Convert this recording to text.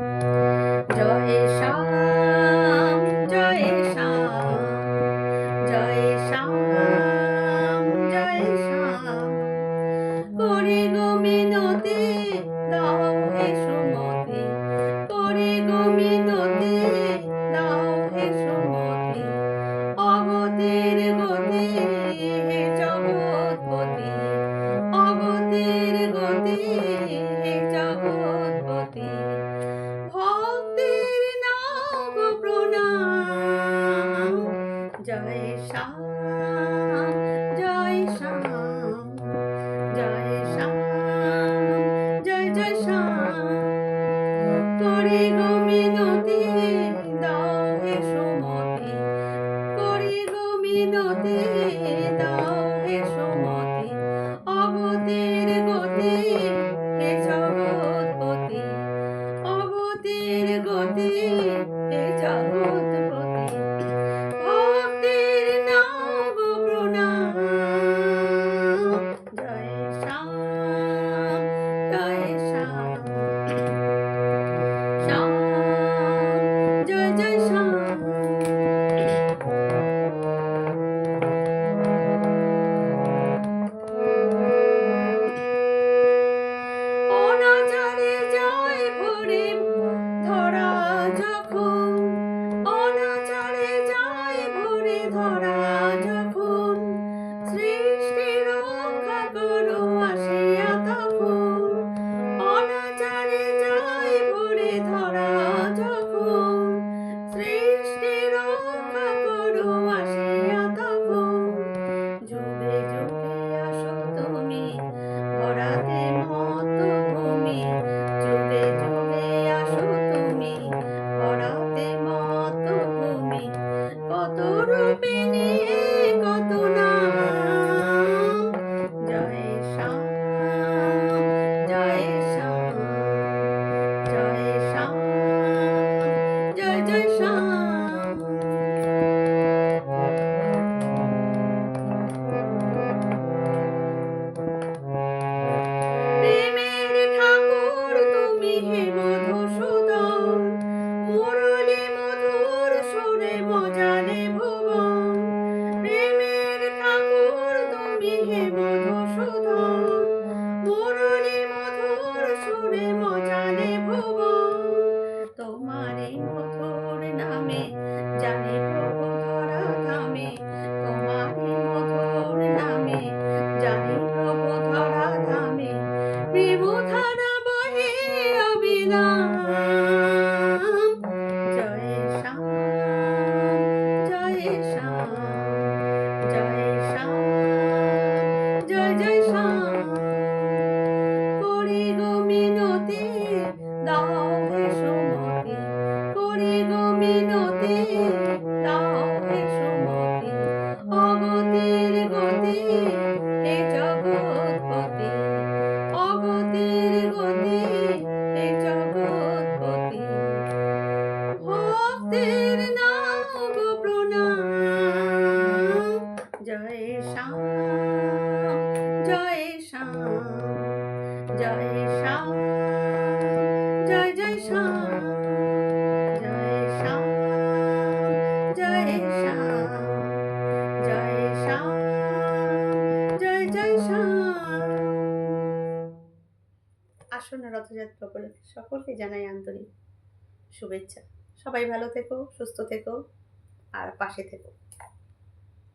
对。মিনতি দাও এসো মতি করি গো মিনতি দাও এসো মতি অগতির গতি হে জগৎপতি অগতির গতি হে জগৎ সুরে মজানে ভুব। তোমারই মধুর নামে জানে প্রভু ধরা ধামে। মধুর নামে জানে প্রভু ধরা ধামে। প্রেম ধারা বহে জয় শ্যাম জয় শ্যাম, জয় জয় জয় শ্যাম জয় শ্যাম জয় শ্যাম জয় শ্যাম, জয় জয় শ্যাম। আসন্ন রথযাত্রা উপলক্ষে সকলকে জানাই আন্তরিক শুভেচ্ছা। সবাই ভালো থেকো, সুস্থ থেকো, আর পাশে থেকো।